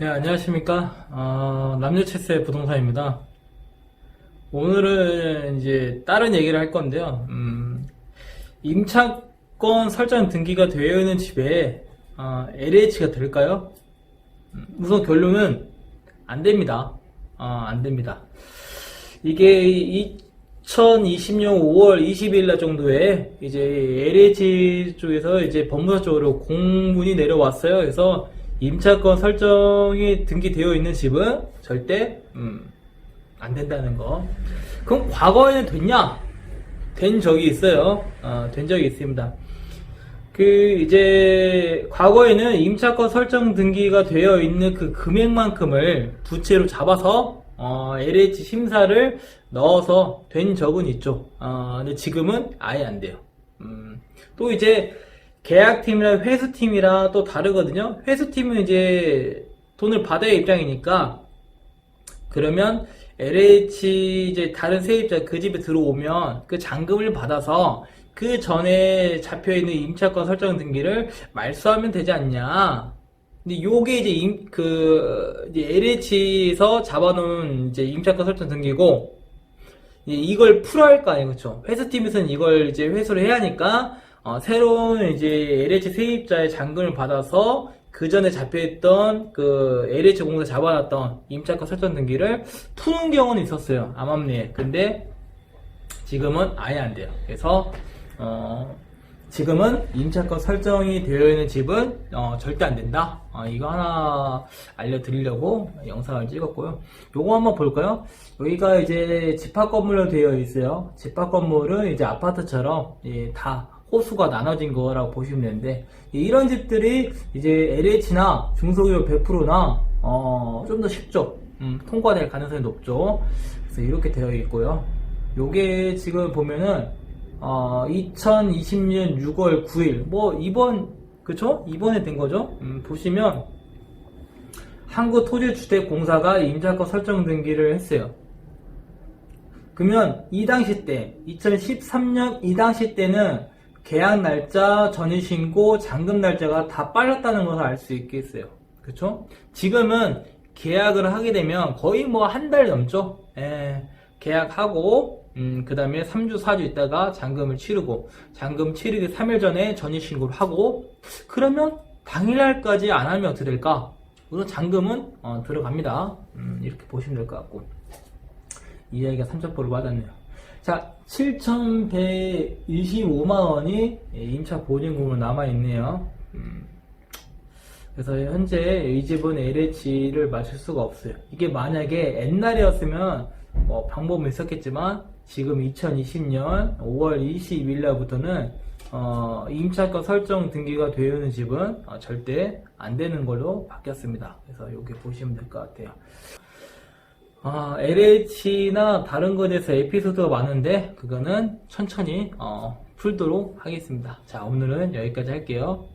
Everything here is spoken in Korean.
네, 안녕하십니까. 어, 남녀체스의 부동산입니다. 오늘은 이제 다른 얘기를 할 건데요. 음, 임차권 설정 등기가 되어 있는 집에 어, LH가 될까요? 음, 우선 결론은 안 됩니다. 어, 안 됩니다. 이게 2020년 5월 20일 날 정도에 이제 LH 쪽에서 이제 법무사 쪽으로 공문이 내려왔어요. 그래서 임차권 설정이 등기되어 있는 집은 절대 음, 안 된다는 거. 그럼 과거에는 됐냐? 된 적이 있어요. 어, 된 적이 있습니다. 그 이제 과거에는 임차권 설정 등기가 되어 있는 그 금액만큼을 부채로 잡아서 어, LH 심사를 넣어서 된 적은 있죠. 어, 근데 지금은 아예 안 돼요. 음, 또 이제 계약팀이랑 회수팀이랑 또 다르거든요. 회수팀은 이제 돈을 받아야 입장이니까 그러면 LH 이제 다른 세입자 그 집에 들어오면 그 잔금을 받아서 그 전에 잡혀 있는 임차권 설정 등기를 말소하면 되지 않냐. 근데 요게 이제 임, 그 이제 LH에서 잡아놓은 이제 임차권 설정 등기고 이걸 풀어야 할 거 아니에요, 그렇죠? 회수팀에서는 이걸 이제 회수를 해야 하니까 어, 새로운 이제 LH 세입자의 잔금을 받아서 그 전에 잡혀있던 그 LH 공사 잡아놨던 임차권 설정 등기를 푸는 경우는 있었어요. 암암리에. 근데 지금은 아예 안 돼요. 그래서 어, 지금은 임차권 설정이 되어 있는 집은 어, 절대 안 된다. 어, 이거 하나 알려드리려고 영상을 찍었고요. 요거 한번 볼까요? 여기가 이제 집합 건물로 되어 있어요. 집합 건물은 이제 아파트처럼 예, 다 호수가 나눠진 거라고 보시면 되는데 이런 집들이 이제 LH나 중소기업 100%나 어, 좀 더 쉽죠. 음, 통과될 가능성이 높죠. 그래서 이렇게 되어 있고요. 요게 지금 보면은 어, 2020년 6월 9일 뭐 이번 그쵸? 이번에 된 거죠. 음, 보시면 한국토지주택공사가 임차권 설정 등기를 했어요. 그러면 이 당시 때 2013년 이 당시 때는 계약 날짜, 전입 신고, 잔금 날짜가 다 빨랐다는 것을 알 수 있겠어요. 그쵸? 지금은 계약을 하게 되면 거의 뭐 한 달 넘죠? 예, 계약하고, 음, 그 다음에 3주, 4주 있다가 잔금을 치르고, 잔금 치르기 3일 전에 전입 신고를 하고, 그러면 당일날까지 안 하면 어떻게 될까? 우선 잔금은 어, 들어갑니다. 음, 이렇게 보시면 될 것 같고. 이야기가 3천포를 받았네요. 자, 7,125만원이 임차 보증금으로 남아있네요. 음, 그래서 현재 이 집은 LH를 맞출 수가 없어요. 이게 만약에 옛날이었으면 뭐 방법은 있었겠지만 지금 2020년 5월 22일 날부터는 어, 임차권 설정 등기가 되어 있는 집은 어, 절대 안 되는 걸로 바뀌었습니다. 그래서 여기 보시면 될 것 같아요. 아, LH나 다른 것에 대해서 에피소드가 많은데 그거는 천천히 어, 풀도록 하겠습니다. 자, 오늘은 여기까지 할게요.